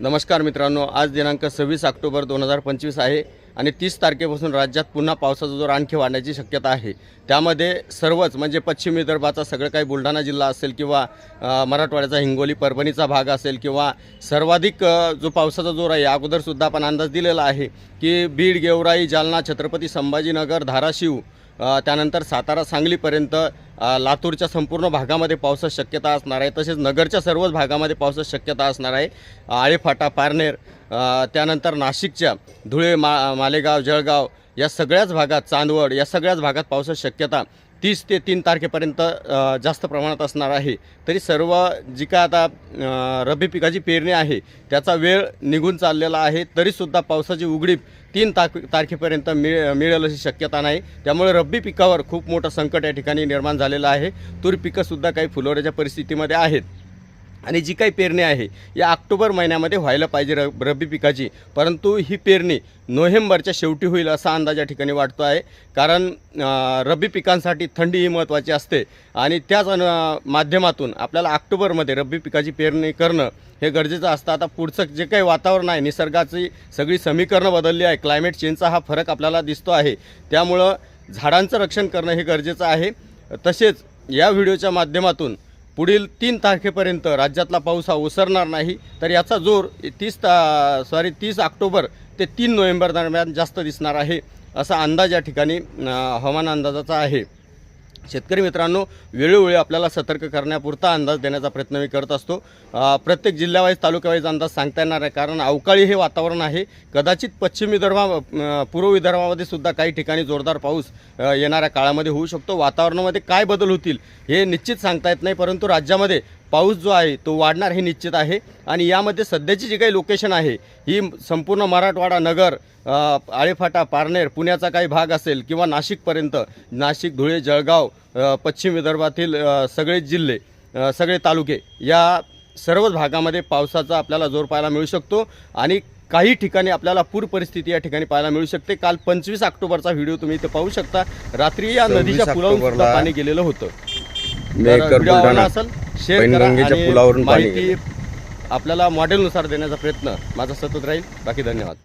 नमस्कार मित्रांनो आज दिनांक सव्वीस ऑक्टोबर दोन हजार पंचवीस आहे आणि तीस तारखेपासून राज्यात पुन्हा पावसाचा जोर आणखी वाढण्याची शक्यता आहे. त्यामध्ये सर्वच म्हणजे पश्चिम विदर्भाचा सगळं काही बुलढाणा जिल्हा असेल किंवा मराठवाड्याचा हिंगोली परभणीचा भाग असेल किंवा सर्वाधिक जो पावसाचा जोर आहे अगोदरसुद्धा आपण अंदाज दिलेला आहे की बीड गेवराई जालना छत्रपती संभाजीनगर धाराशिव त्यानंतर सातारा सांगलीपर्यंत लातूरच्या संपूर्ण भागामध्ये पावसाची शक्यता असणार आहे. तसेच नगरच्या सर्वच भागामध्ये पावसाची शक्यता असणार आहे. आळेफाटा पारनेर त्यानंतर नाशिकच्या धुळे मा मालेगाव जळगाव या सगळ्याच भागात चांदवड या सगळ्याच भागात पावसाची शक्यता तीस ते तीन तारखेपर्यंत जास्त प्रमाणात असणार आहे. तरी सर्व जी काय आता रब्बी पिकाची पेरणी आहे त्याचा वेळ निघून चाललेला आहे. तरीसुद्धा पावसाची उघडीप तीन तारखे तारखेपर्यंत मिळ मिळेल अशी शक्यता नाही. त्यामुळे रब्बी पिकावर खूप मोठं संकट या ठिकाणी निर्माण झालेलं आहे. तूर पिकंसुद्धा काही फुलोऱ्याच्या परिस्थितीमध्ये आहेत. आणि जी काही पेरणी आहे या ऑक्टोबर महिन्यामध्ये व्हायला पाहिजे र रब्बी पिकाची. परंतु ही पेरणी नोव्हेंबरच्या शेवटी होईल असा अंदाज या ठिकाणी वाटतो आहे. कारण रब्बी पिकांसाठी थंडी ही महत्त्वाची असते. आणि त्याच अन- माध्यमातून आपल्याला ऑक्टोबरमध्ये रब्बी पिकाची पेरणी करणं हे गरजेचं असतं. आता पुढचं जे काही वातावरण आहे निसर्गाची सगळी समीकरणं बदलली आहे. क्लायमेट चेंजचा हा फरक आपल्याला दिसतो आहे. त्यामुळं झाडांचं रक्षण करणं हे गरजेचं आहे. तसेच या व्हिडिओच्या माध्यमातून पुढील तीन तारखेपर्यंत राज्यातला पाऊस हा ओसरणार नाही तर याचा जोर तीस ता सॉरी तीस ऑक्टोबर ते तीन नोव्हेंबर दरम्यान जास्त दिसणार आहे असा अंदाज या ठिकाणी हवामान अंदाजाचा आहे. शेतकरी मित्रांनो वेळोवेळी आपल्याला सतर्क करण्यापुरता अंदाज देण्याचा प्रयत्न मी करत असतो. प्रत्येक जिल्ह्यावाईज तालुक्यावाईज अंदाज सांगता येणार आहे कारण अवकाळी हे वातावरण आहे. कदाचित पश्चिम विदर्भा पूर्व विदर्भामध्ये सुद्धा काही ठिकाणी जोरदार पाऊस येणाऱ्या काळामध्ये होऊ शकतो. वातावरणामध्ये काय बदल होतील हे निश्चित सांगता येत नाही परंतु राज्यामध्ये पाऊस जो आहे तो वाढणार हे निश्चित आहे. आणि यामध्ये सध्याची जी काही लोकेशन आहे ही संपूर्ण मराठवाडा नगर आळेफाटा पारनेर पुण्याचा काही भाग असेल किंवा नाशिकपर्यंत नाशिक धुळे जळगाव पश्चिम विदर्भातील सगळे जिल्हे सगळे तालुके या सर्वच भागामध्ये पावसाचा आपल्याला जोर पाहायला मिळू शकतो. आणि काही ठिकाणी आपल्याला पूर परिस्थिती या ठिकाणी पाहायला मिळू शकते. काल पंचवीस ऑक्टोबरचा व्हिडिओ तुम्ही इथे पाहू शकता. रात्री या 26 नदीच्या पुलावरून ऑक्टोबरला पाणी गेलेलं होतं. असेल शेअर करा पैनगंगेच्या आणि पुलावरून पाणी माहिती आपल्याला मॉडेलनुसार देण्याचा प्रयत्न माझा सतत राहील. बाकी धन्यवाद.